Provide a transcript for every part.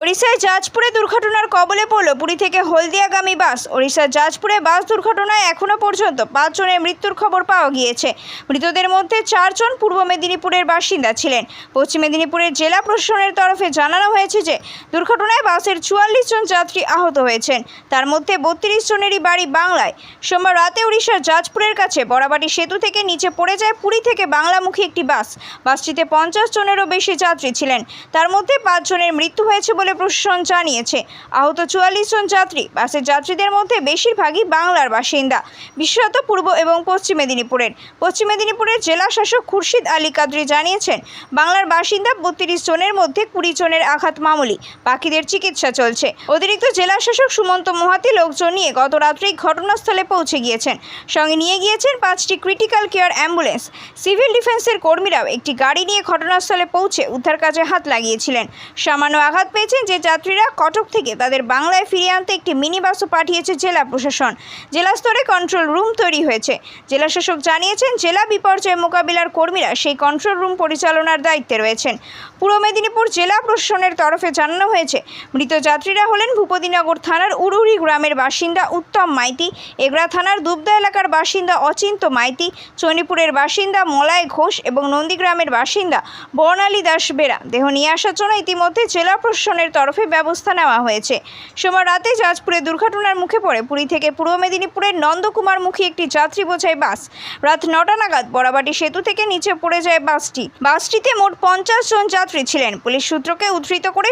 ওড়িশায় জাজপুরে দুর্ঘটনার কবলে পড়ল পুরী থেকে হলদিয়াগামী বাস। ওড়িশার জাজপুরে বাস দুর্ঘটনায় এখনও পর্যন্ত পাঁচজনের মৃত্যুর খবর পাওয়া গিয়েছে। মৃতদের মধ্যে চারজন পূর্ব মেদিনীপুরের বাসিন্দা ছিলেন। পশ্চিম মেদিনীপুরের জেলা প্রশাসনের তরফে জানানো হয়েছে যে, দুর্ঘটনায় বাসের চুয়াল্লিশ জন যাত্রী আহত হয়েছেন। তার মধ্যে বত্রিশ জনেরই বাড়ি বাংলায়। সোমবার রাতে উড়িষ্যার জাজপুরের কাছে বড়াবাটি সেতু থেকে নিচে পড়ে যায় পুরী থেকে বাংলামুখী একটি বাস। বাসটিতে পঞ্চাশ জনেরও বেশি যাত্রী ছিলেন। তার মধ্যে পাঁচজনের মৃত্যু হয়েছে বলে প্রশাসন জানিয়েছে। আহত চুয়াল্লিশ জন যাত্রী, বাসের যাত্রীদের মধ্যে বেশিরভাগই বাংলার বাসিন্দা। বিশেষত পূর্ব এবং পশ্চিম মেদিনীপুরের। পশ্চিম মেদিনীপুরের জেলা শাসক খুরশিদ আলী কাদরি জানিয়েছেন, বাংলার বাসিন্দা বত্রিশ জনের মধ্যে কুড়ি জনের আঘাত মামুলি, বাকিদের চিকিৎসা চলছে। অতিরিক্ত জেলা শাসক সুমন্ত মোহাতি লোকজন নিয়ে গত রাত্রেই ঘটনাস্থলে পৌঁছে গিয়েছেন। সঙ্গে নিয়ে গিয়েছেন পাঁচটি ক্রিটিক্যাল কেয়ার অ্যাম্বুলেন্স। সিভিল ডিফেন্সের কর্মীরাও একটি গাড়ি নিয়ে ঘটনাস্থলে পৌঁছে উদ্ধার কাজে হাত লাগিয়েছিলেন। সামান্য আঘাত পেয়েছেন যে যাত্রীরা কটক থেকে তাদের বাংলায় ফিরিয়ে আনতে একটি মিনি বাসও পাঠিয়েছে জেলা প্রশাসন। জেলা স্তরে কন্ট্রোল রুম তৈরি হয়েছে। জেলা শাসক জানিয়েছেন, জেলা বিপর্যয় মোকাবিলার কর্মীরা সেই কন্ট্রোল রুম পরিচালনার দায়িত্বে রয়েছেন। পূর্ব মেদিনীপুর জেলা প্রশাসনের তরফে জানানো হয়েছে, মৃত যাত্রীরা হলেন ভূপতিনগর থানার উড়ুরি গ্রামের বাসিন্দা উত্তম মাইতি, এগরা থানার দুবদা এলাকার বাসিন্দা অচিন্ত মাইতি, চণ্ডীপুরের বাসিন্দা মলয় ঘোষ এবং নন্দীগ্রামের বাসিন্দা বর্ণালী দাস বেরা। দেহ নিয়ে আসার জন্য ইতিমধ্যে জেলা প্রশাসনের তরফে ব্যবস্থা নেওয়া হয়েছে। সোমবার রাতে জাজপুরে দুর্ঘটনার মুখে পড়ে পুরী থেকে পূর্ব মেদিনীপুরের নন্দকুমার মুখী একটি যাত্রী বোঝাই বাস। রাত নটা নাগাদ বড়াবাটি সেতু থেকে নিচে পড়ে যায় বাসটি। বাসটিতে মোট পঞ্চাশ জন যাত্রী ছিলেন। পুলিশ সূত্রকে উদ্ধৃত করে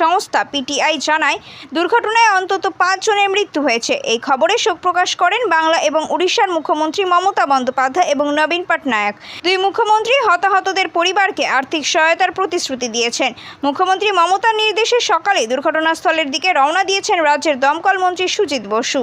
সংস্থা পিটিআই জানায়, দুর্ঘটনায় অন্তত পাঁচ জনের মৃত্যু হয়েছে। এই খবরে শোক প্রকাশ করেন বাংলা এবং উড়িষ্যার মুখ্যমন্ত্রী মমতা বন্দ্যোপাধ্যায় এবং নবীন পটনায়ক দুই মুখ্যমন্ত্রী হতাহতদের পরিবারকে আর্থিক সহায়তার প্রতিশ্রুতি দিয়েছেন। মুখ্যমন্ত্রী মমতার নির্দেশে সকালে দুর্ঘটনাস্থলের দিকে রওনা দিয়েছেন রাজ্যের দমকল মন্ত্রী সুজিত বসু।